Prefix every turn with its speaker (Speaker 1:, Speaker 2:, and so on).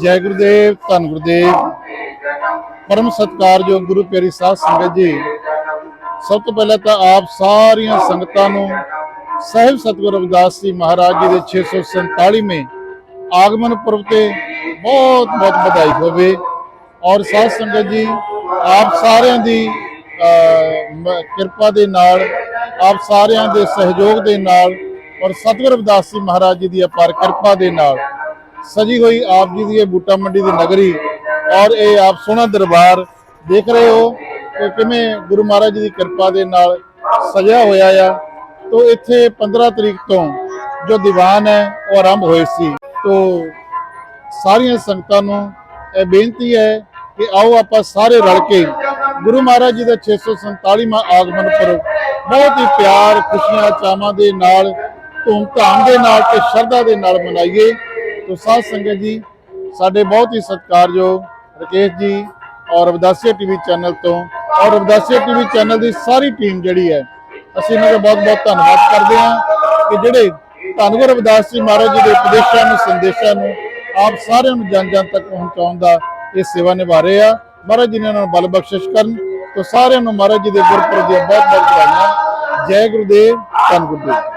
Speaker 1: ਜੈ ਗੁਰਦੇਵ, ਧੰਨ ਗੁਰਦੇਵ। ਪਰਮ ਸਤਿਕਾਰਯੋਗ ਗੁਰੂ ਪਿਆਰੀ ਸਾਧ ਸੰਗਤ ਜੀ। ਸਭ ਤੋਂ ਪਹਿਲਾਂ ਤਾਂ ਆਪ ਸਾਰੀਆਂ ਸੰਗਤਾਂ ਨੂੰ ਸਹਿਬ ਸਤਿਗੁਰੂ ਰਵਿਦਾਸ ਜੀ ਮਹਾਰਾਜ ਜੀ ਦੇ 647ਵੇਂ ਆਗਮਨ ਪੁਰਬ ਤੇ ਬਹੁਤ ਬਹੁਤ ਵਧਾਈ ਹੋਵੇ। ਔਰ ਸਾਧ ਸੰਗਤ ਜੀ, ਆਪ ਸਾਰਿਆਂ ਦੀ ਕਿਰਪਾ ਦੇ ਨਾਲ, ਆਪ ਸਾਰਿਆਂ ਦੇ ਸਹਿਯੋਗ ਦੇ ਨਾਲ ਔਰ ਸਤਿਗੁਰੂ ਰਵਿਦਾਸ ਜੀ ਮਹਾਰਾਜ ਜੀ ਦੀ ਅਪਾਰ ਕਿਰਪਾ ਦੇ ਨਾਲ ਸਜੀ ਹੋਈ ਆਪ ਜੀ ਦੀ ਇਹ ਬੂਟਾ ਮੰਡੀ ਦੀ ਨਗਰੀ ਔਰ ਇਹ ਆਪ ਸੋਹਣਾ ਦਰਬਾਰ ਦੇਖ ਰਹੇ ਹੋ ਕਿ ਕਿਵੇਂ ਗੁਰੂ ਮਹਾਰਾਜ ਜੀ ਦੀ ਕਿਰਪਾ ਦੇ ਨਾਲ ਸਜਿਆ ਹੋਇਆ ਆ। ਤੋਂ ਇੱਥੇ 15 ਤਰੀਕ ਤੋਂ ਜੋ ਦੀਵਾਨ ਹੈ, ਉਹ ਆਰੰਭ ਹੋਏ ਸੀ। ਤੋਂ ਸਾਰੀਆਂ ਸੰਗਤਾਂ ਨੂੰ ਇਹ ਬੇਨਤੀ ਹੈ ਕਿ ਆਓ ਆਪਾਂ ਸਾਰੇ ਰਲ ਕੇ ਗੁਰੂ ਮਹਾਰਾਜ ਜੀ ਦਾ 647ਵਾਂ ਆਗਮਨ ਪੁਰਬ ਬਹੁਤ ਹੀ ਪਿਆਰ, ਖੁਸ਼ੀਆਂ, ਚਾਵਾਂ ਦੇ ਨਾਲ, ਧੂਮ-ਧਾਮ ਦੇ ਨਾਲ ਤੇ ਸ਼ਰਧਾ ਦੇ ਨਾਲ ਮਨਾਈਏ। ਤੋ ਸਾਧ ਸੰਗਤ ਜੀ, ਸਾਡੇ ਬਹੁਤ ਹੀ ਸਤਿਕਾਰਯੋਗ ਰਕੇਸ਼ ਜੀ ਔਰ ਰਵਿਦਾਸੀਆ ਟੀਵੀ ਚੈਨਲ ਤੋਂ ਔਰ ਰਵਿਦਾਸੀਆ ਟੀਵੀ ਚੈਨਲ ਦੀ ਸਾਰੀ ਟੀਮ ਜਿਹੜੀ ਹੈ, ਅਸੀਂ ਇਹਨਾਂ ਦਾ ਬਹੁਤ-ਬਹੁਤ ਧੰਨਵਾਦ ਕਰਦੇ ਹਾਂ ਕਿ ਜਿਹੜੇ ਧੰਨ ਗੁਰੂ ਜੀ ਮਹਾਰਾਜ ਜੀ ਦੇ ਉਪਦੇਸ਼ਾਂ ਨੂੰ, ਸੰਦੇਸ਼ਾਂ ਨੂੰ ਆਪ ਸਾਰਿਆਂ ਨੂੰ ਜਨ ਜਨ ਤੱਕ ਪਹੁੰਚਾਉਣ ਦਾ ਇਹ ਸੇਵਾ ਨਿਭਾ ਰਹੇ ਆ। ਮਹਾਰਾਜ ਜੀ ਨੇ ਉਹਨਾਂ ਨੂੰ ਬਲ ਬਖਸ਼ਿਸ਼ ਕਰਨ ਤੋਂ ਸਾਰਿਆਂ ਨੂੰ ਮਹਾਰਾਜ ਜੀ ਦੇ ਗੁਰਪੁਰਬ ਦੀਆਂ ਬਹੁਤ ਬਹੁਤ ਵਧਾਈਆਂ। ਜੈ ਗੁਰਦੇਵ, ਧੰਨ ਗੁਰਦੇਵ।